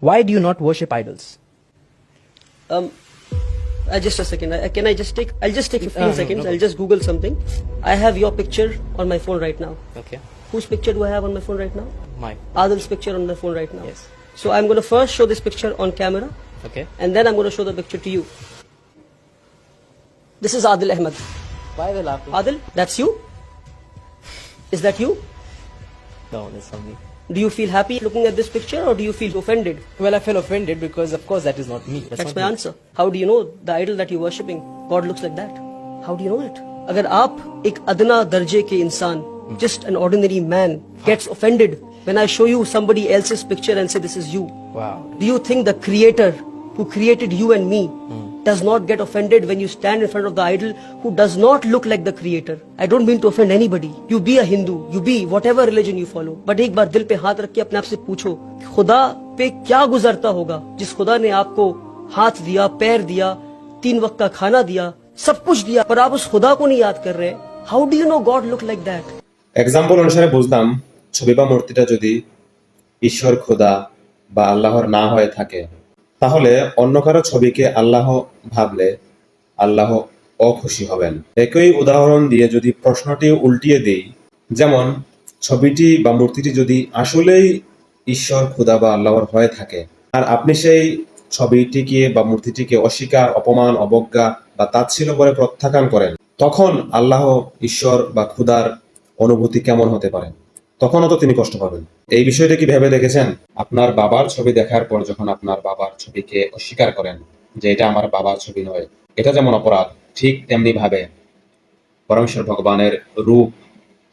Why do you not worship idols? Um, uh, just a second. Uh, can I just take? I'll just take 15 Uh, no, seconds. no. I'll just Google something. I have your picture on my phone right now. Okay. Whose picture do I have on my phone right now? Mine. Adil's picture on my phone right now. Yes. So I'm going to first show this picture on camera, Okay. and then I'm going to show the picture to you. This is Adil Ahmed. Why are they laughing? Adil, that's you. Is that you? No, that's not me. Do you feel happy looking at this picture, or do you feel offended? Well, I feel offended because, of course, that is not me. That's, That's not my me. answer. How do you know the idol that you're worshipping, God looks like that? How do you know it? अगर आप एक अदना दर्जे के इंसान, just an ordinary man, gets offended when I show you somebody else's picture and say this is you. Wow. Do you think the creator who created you and me does not get offended when you stand in front of the idol who does not look like the creator? I don't mean to offend anybody. You be a Hindu, you be whatever religion you follow. But एक बार दिल पे हाथ रख के अपने आप से पूछो कि खुदा पे क्या गुजरता होगा जिस खुदा ने आपको हाथ दिया पैर दिया तीन वक्त का खाना दिया सब कुछ दिया पर आप उस खुदा को नहीं याद कर रहे how do you know god look like that example অনুসারে বুঝলাম ছবি বা মূর্তিটা যদি ঈশ্বর খোদা বা আল্লাহর না হয়ে থাকে তাহলে অন্য কারও ছবিকে আল্লাহ ভাবলে আল্লাহ অখুশি হবেন। একই উদাহরণ দিয়ে যদি প্রশ্নটি উল্টিয়ে দিই, যেমন, ছবিটি বা মূর্তিটি যদি আসলেই ঈশ্বর, খোদা বা আল্লাহর হয়ে থাকে, আর আপনি সেই ছবিটিকে বা মূর্তিটিকে অস্বীকার, অপমান, অবজ্ঞা বা তাচ্ছিল্য করে প্রত্যাখ্যান করেন, তখন আল্লাহ, ঈশ্বর বা খুদার অনুভূতি কেমন হতে পারে? তখনও তো তিনি কষ্ট পাবেন। এই বিষয়টা কি ভেবে দেখেছেন? আপনার বাবার ছবি দেখার পর যখন আপনার বাবার ছবিকে অস্বীকার করেন যে এটা আমার বাবার ছবি নয়, এটা যেমন অপরাধ, ঠিক তেমনি ভাবে পরমেশ্বর ভগবানের রূপ,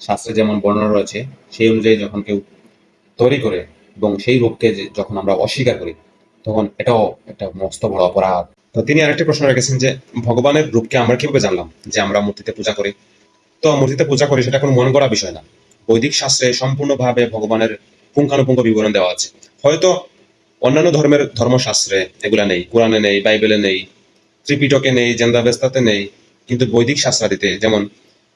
শাস্ত্রে যেমন বর্ণনা রয়েছে, সেই অনুযায়ী যখন কেউ তৈরি করে এবং সেই রূপকে যখন আমরা অস্বীকার করি, তখন এটাও একটা মস্ত বড় অপরাধ। তো তিনি আরেকটি প্রশ্ন রেখেছেন যে, ভগবানের রূপকে আমরা কীভাবে জানলাম যে আমরা মূর্তিতে পূজা করি? তো মূর্তিতে পূজা করি সেটা কোনো মন করা বিষয় না। বৈদিক শাস্ত্রে সম্পূর্ণভাবে ভগবানের পুঙ্খানুপুঙ্খ বিবরণ দেওয়া আছে। হয়তো অন্যান্য ধর্মের ধর্মশাস্ত্রে এগুলা নেই, কোরআনে নেই, বাইবেলে নেই, ত্রিপিটকে নেই, জেন্দাবেস্তাতে নেই, কিন্তু বৈদিক শাস্ত্রাদিতে যেমন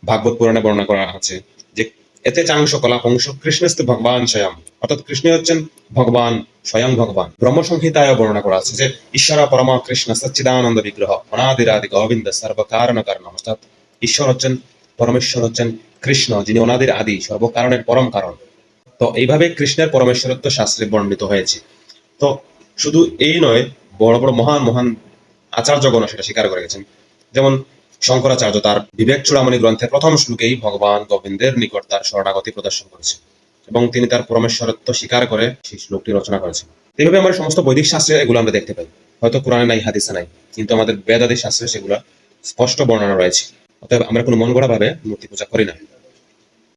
ভাগবত পুরাণে বর্ণনা করা আছে যে, এতে চাংশ কলা অংশ কৃষ্ণস্ত ভগবান স্বয়ং। অর্থাৎ কৃষ্ণ হচ্ছেন ভগবান, স্বয়ং ভগবান। ব্রহ্ম সংহিতায় বর্ণনা করা আছে যে, ঈশ্বর পরমা কৃষ্ণ সচ্চিদানন্দ বিগ্রহ অনাদিরাদি গোবিন্দ সর্বকারণ কারণ অর্থাৎ ঈশ্বর হচ্ছেন পরমেশ্বর হচ্ছেন কৃষ্ণ, যিনি অনাদির আদি, সর্বকারণের পরম কারণ। তো এইভাবে কৃষ্ণের পরমেশ্বরত্ব শাস্ত্রে বর্ণিত হয়েছে। তো শুধু এই নয়, বড় বড় মহান মহান আচার্যগণ সেটা স্বীকার করে গেছেন। যেমন শঙ্করাচার্য তার বিবেক চূড়ামণি গ্রন্থের প্রথম শ্লোকেই ভগবান গোবিন্দের নিকট তার শরণাগতি প্রদর্শন করেছে এবং তিনি তার পরমেশ্বরত্ব স্বীকার করে সেই শ্লোকটি রচনা করেছেন। এইভাবে আমরা সমস্ত বৈদিক শাস্ত্রে এগুলো আমরা দেখতে পাই। হয়তো কোরআনে নাই, হাদিসে নাই, কিন্তু আমাদের বেদাদি শাস্ত্রে সেগুলো স্পষ্ট বর্ণনা রয়েছে। অতএব আমরা কোনো মন গড়া ভাবে মূর্তি পূজা করি না।